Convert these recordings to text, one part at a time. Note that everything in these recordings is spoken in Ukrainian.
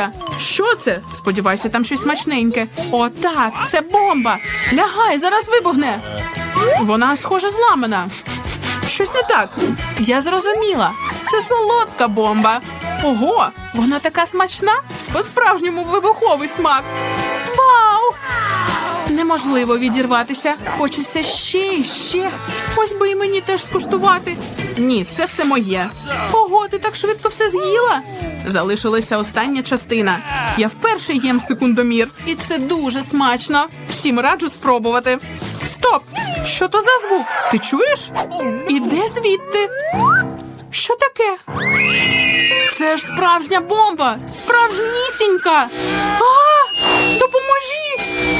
Дивися, що це? Сподіваюся, там щось смачненьке. О, так, це бомба. Лягай, зараз вибухне. Вона, схоже, зламана. Щось не так. Я зрозуміла. Це солодка бомба. Ого, вона така смачна. По-справжньому вибуховий смак. Вау! Неможливо відірватися. Хочеться ще і ще. Ось би і мені теж скуштувати. Ні, це все моє. Ого, ти так швидко все з'їла. Залишилася остання частина. Я вперше їм секундомір, і це дуже смачно. Всім раджу спробувати. Стоп! Що то за звук? Ти чуєш? Іде звідти. Що таке? Це ж справжня бомба! Справжнісінька! А! Допоможіть!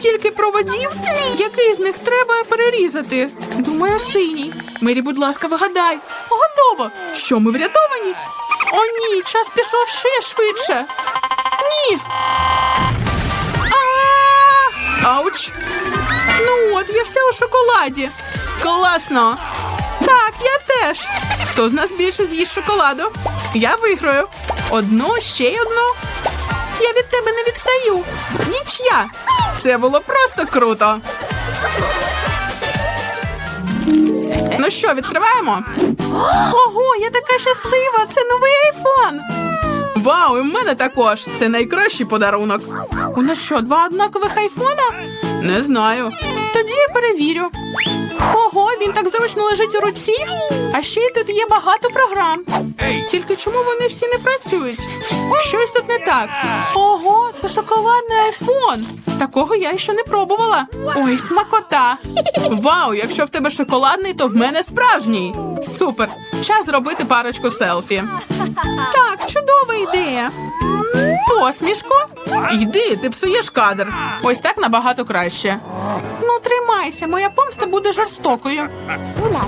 Стільки проводів. Який з них треба перерізати? Думаю, синій. Мері, будь ласка, вигадай. Готово. Що ми врятовані? О, ні, час пішов ще швидше. Ні. Ауч! Ну от, я вся у шоколаді. Класно. Так, я теж. Хто з нас більше з'їсть шоколаду? Я виграю. Одну, ще й одну. Я від тебе не відстаю. Нічия. Це було просто круто. Ну що, відкриваємо? Ого, я така щаслива! Це новий айфон. Вау, і в мене також. Це найкращий подарунок. У нас що, два однакових айфона? Не знаю. Тоді я перевірю. Ого, він так зручно лежить у руці. А ще й тут є багато програм. Тільки чому вони всі не працюють? Щось тут не так. Ого, це шоколадний айфон. Такого я ще не пробувала. Ой, смакота. Вау, якщо в тебе шоколадний, то в мене справжній. Супер. Час зробити парочку селфі. Так, чудова ідея. Посмішку? Йди, ти псуєш кадр. Ось так набагато краще. Ну, тримайся, моя помста буде жорстокою.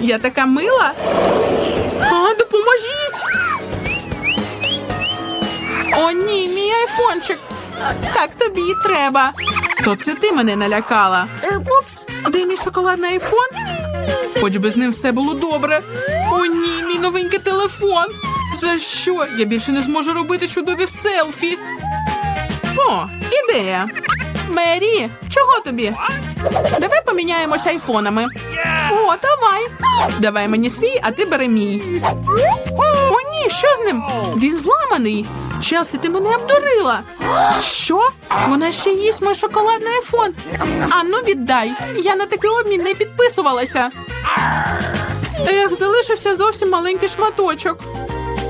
Я така мила. А, допоможіть. О, ні, мій айфончик. Так тобі і треба. То це ти мене налякала. Упс, де мій шоколадний айфон? Хоч би з ним все було добре. О, ні, мій новенький телефон. За що? Я більше не зможу робити чудові селфі. О, ідея. Мері, чого тобі? Давай поміняємося айфонами. О, давай. Давай мені свій, а ти бери мій. О, ні, що з ним? Він зламаний. Челсі, ти мене обдурила. Що? Вона ще їсть мій шоколадний айфон. А ну віддай. Я на такий обмін не підписувалася. Ех, залишився зовсім маленький шматочок.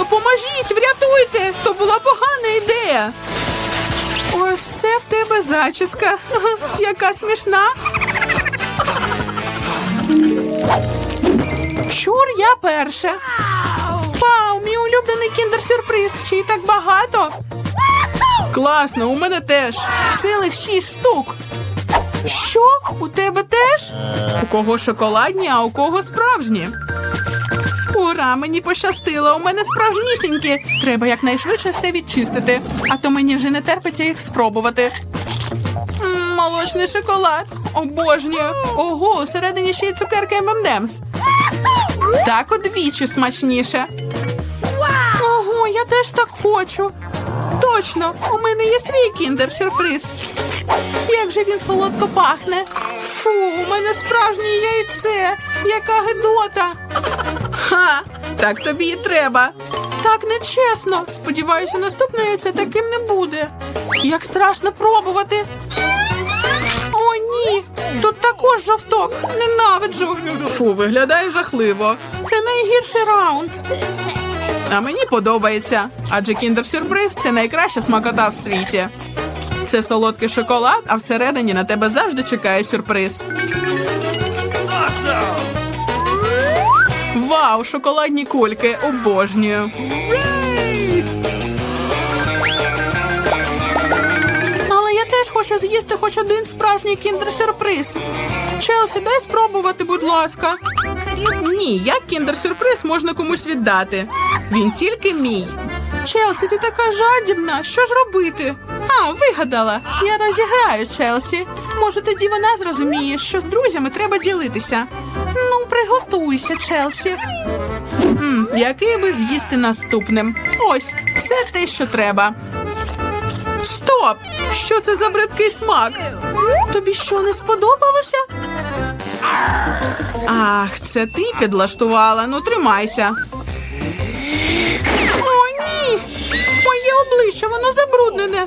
Допоможіть, врятуйте! То була погана ідея. Ось це в тебе зачіска. Яка смішна. Чур, я перша. Вау, мій улюблений кіндер-сюрприз. Ще й так багато. Класно, у мене теж. Цілих шість штук. Що? У тебе теж? У кого шоколадні, а у кого справжні? Ура, мені пощастило. У мене справжнісінькі. Треба якнайшвидше все відчистити, а то мені вже не терпиться їх спробувати. Молочний шоколад. Обожнюю. Ого, усередині ще й цукерки M&M's. Так удвічі смачніше. Ого, я теж так хочу. Точно, у мене є свій кіндер-сюрприз. Як же він солодко пахне. Фу, у мене справжнє яйце. Яка гидота. Ха, так тобі і треба. Так нечесно. Сподіваюся, наступне яйце таким не буде. Як страшно пробувати. О, ні. Тут також жовток. Ненавиджу. Фу, виглядає жахливо. Це найгірший раунд. А мені подобається, адже кіндер-сюрприз це найкраща смакота в світі. Це солодкий шоколад, а всередині на тебе завжди чекає сюрприз. Вау, шоколадні кульки! Обожнюю. Але я теж хочу з'їсти хоч один справжній кіндер-сюрприз. Челсі, дай спробувати, будь ласка. Ні, як кіндер-сюрприз можна комусь віддати. Він тільки мій. Челсі, ти така жадібна. Що ж робити? А, вигадала. Я розіграю Челсі. Може, тоді вона зрозуміє, що з друзями треба ділитися. Ну, приготуйся, Челсі. м який би з'їсти наступним? Ось, це те, що треба. Стоп! Що це за бридкий смак? Тобі що не сподобалося? Ах, це ти підлаштувала. Ну, тримайся. О, ні! Моє обличчя, воно забруднене.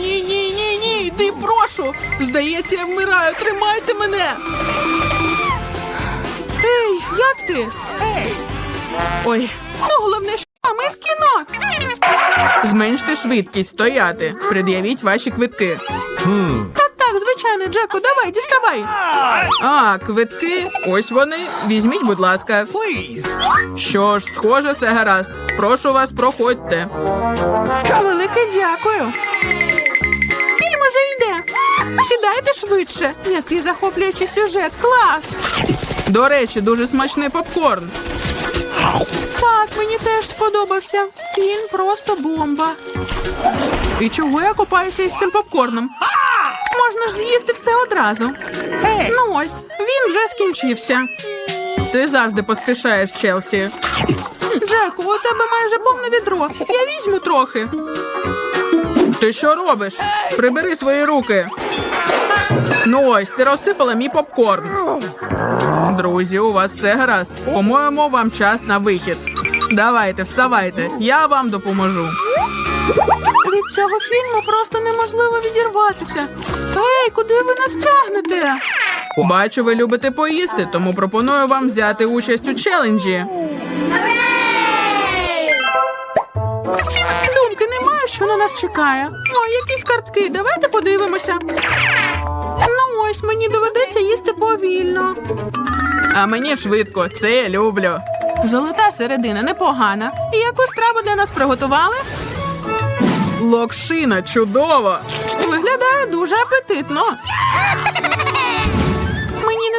прошу. Здається, я вмираю. Тримайте мене. Ей, як ти? Ой, ну головне, що ми в кіно. Зменште швидкість, стояти. Пред'явіть ваші квитки. Так, так, звичайно, Джеку, давай, діставай. А, квитки. Ось вони. Візьміть, будь ласка. Що ж, схоже, все гаразд. Прошу вас, проходьте. Велике дякую. Фільм уже йде. Сідайте швидше. Який захоплюючий сюжет. Клас. До речі, дуже смачний попкорн. Так, мені теж сподобався. Фільм просто бомба. І чого я купаюся із цим попкорном? Можна ж з'їсти все одразу. Ну ось, він вже скінчився. Ти завжди поспішаєш, Челсі. Джеку, у тебе майже повне відро. Я візьму трохи. Ти що робиш? Прибери свої руки. Ну ось, ти розсипала мій попкорн. Друзі, у вас все гаразд. По-моєму, вам час на вихід. Давайте, вставайте, я вам допоможу. Від цього фільму просто неможливо відірватися. Ей, куди ви нас тягнете? Бачу, ви любите поїсти, тому пропоную вам взяти участь у челенджі. Що на нас чекає. О, якісь картки, давайте подивимося. Ну ось мені доведеться їсти повільно. А мені швидко, це я люблю. Золота середина непогана. І яку страву для нас приготували? Локшина чудово. Виглядає дуже апетитно.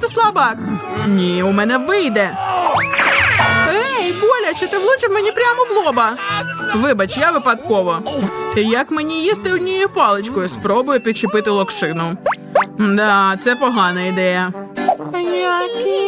Ти слабак. Ні, у мене вийде. Ей, боляче, ти влучив мені прямо в лоба. Вибач, я випадково. Як мені їсти однією паличкою? Спробую підчепити локшину. Да, це погана ідея. Які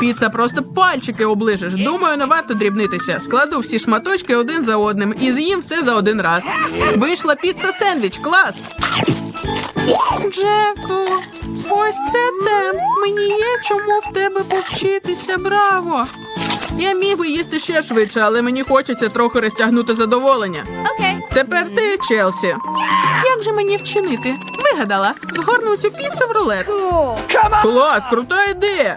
Піца просто пальчики оближеш. Думаю, не варто дрібнитися. Складу всі шматочки один за одним і з'їм все за один раз. Вийшла піца сендвіч, клас. Джеку, ось це темп. Мені є чому в тебе повчитися. Браво! Я міг би їсти ще швидше, але мені хочеться трохи розтягнути задоволення. Тепер ти, Челсі. Як же мені вчинити? Вигадала. Згорну цю піцу в рулет. Клас, крута ідея.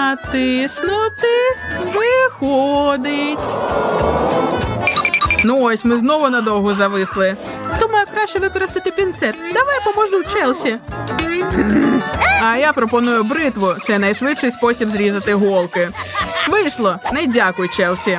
Натиснути. Виходить. Ну ось ми знову надовго зависли. Думаю, краще використати пінцет. Давай поможу Челсі. А я пропоную бритву. Це найшвидший спосіб зрізати голки. Вийшло. Не дякуй, Челсі.